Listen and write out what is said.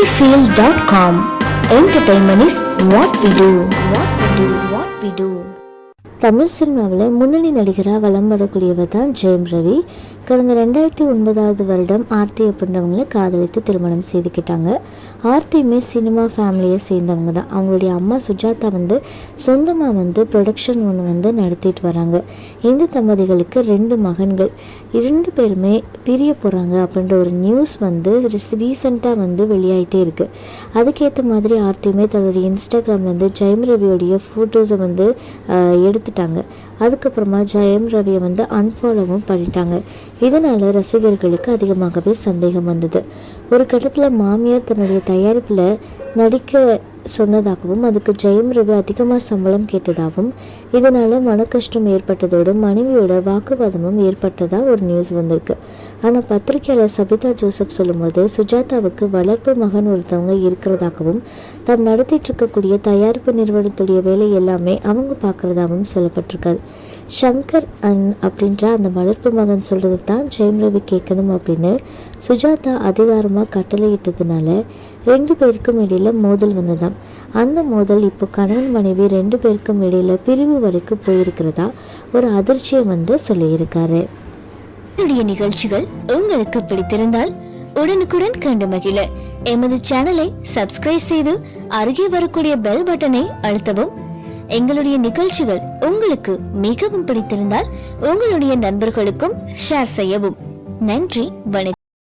sunnyfield.com. Entertainment is what we do. What we do. What we do. Tamil சினிமாவில் முன்னணி நடிகராக வலம் வரக்கூடியவர் தான் ஜெயம் ரவி கடந்த ரெண்டாயிரத்தி ஒன்பதாவது வருடம் ஆர்த்தி அப்படின்றவங்கள காதலித்து திருமணம் செய்துக்கிட்டாங்க. ஆர்த்தியுமே சினிமா ஃபேமிலியை சேர்ந்தவங்க தான். அவங்களுடைய அம்மா சுஜாதா வந்து சொந்தமாக வந்து ப்ரொடக்ஷன் ஒன்று வந்து நடத்திட்டு வராங்க. இந்த தம்பதிகளுக்கு ரெண்டு மகன்கள். இரண்டு பேருமே பிரிய போகிறாங்க அப்படின்ற ஒரு நியூஸ் வந்து ரீசெண்டாக வந்து வெளியாகிட்டே இருக்குது அதுக்கேற்ற மாதிரி ஆர்த்தியுமே தன்னுடைய இன்ஸ்டாகிராமில் வந்து ஜெயம் ரவியோடைய ஃபோட்டோஸை வந்து எடுத்துட்டாங்க. அதுக்கப்புறமா ஜெயம் ரவியை வந்து அன்ஃபாலோவும் பண்ணிட்டாங்க. இதனால் ரசிகர்களுக்கு அதிகமாகவே சந்தேகம் வந்தது. ஒரு கட்டத்தில் மாமியார் தன்னுடைய தயாரிப்பில் நடிக்க சொன்னதாகவும் அதுக்கு ஜெயம் ரவி அதிகமாக சம்பளம் கேட்டதாகவும் இதனால் மன கஷ்டம் ஏற்பட்டதோடு மனைவியோட வாக்குவாதமும் ஏற்பட்டதாக ஒரு நியூஸ் வந்திருக்கு. ஆனால் பத்திரிகையாளர் சபிதா ஜோசப் சொல்லும்போது சுஜாதாவுக்கு வளர்ப்பு மகன் ஒருத்தவங்க இருக்கிறதாகவும் தாம் நடத்திட்டு இருக்கக்கூடிய தயாரிப்பு நிறுவனத்துடைய வேலை எல்லாமே அவங்க பார்க்குறதாகவும் சொல்லப்பட்டிருக்காது. ஷங்கர் அன் அப்படின்ற அந்த வளர்ப்பு மகன் சொல்கிறது தான் ஜெயம் ரவி கேட்கணும் அப்படின்னு சுஜாதா அதிகாரமாக கட்டளையிட்டதுனால ரெண்டு பேருக்கும் இடையில மோதல் வந்ததாம். அந்த மோதல் இப்போ கணவன் மனைவி ரெண்டு பேருக்கும் இடையில பிரிவு வரைக்கும் போயிருக்கிறதா ஒரு அதிர்ச்சியை வந்து சொல்லியிருக்காரு. என்னுடைய நிகழ்ச்சிகள் உங்களுக்கு பிடித்திருந்தால் உடனுக்குடன் கண்டு மகிழ. எமது சேனலை சப்ஸ்கிரைப் செய்து அருகே வரக்கூடிய பெல் பட்டனை அழுத்தவும். எங்களுடைய நிகழ்ச்சிகள் உங்களுக்கு மிகவும் பிடித்திருந்தால் உங்களுடைய நண்பர்களுக்கும் ஷேர் செய்யவும். நன்றி வணக்கம்.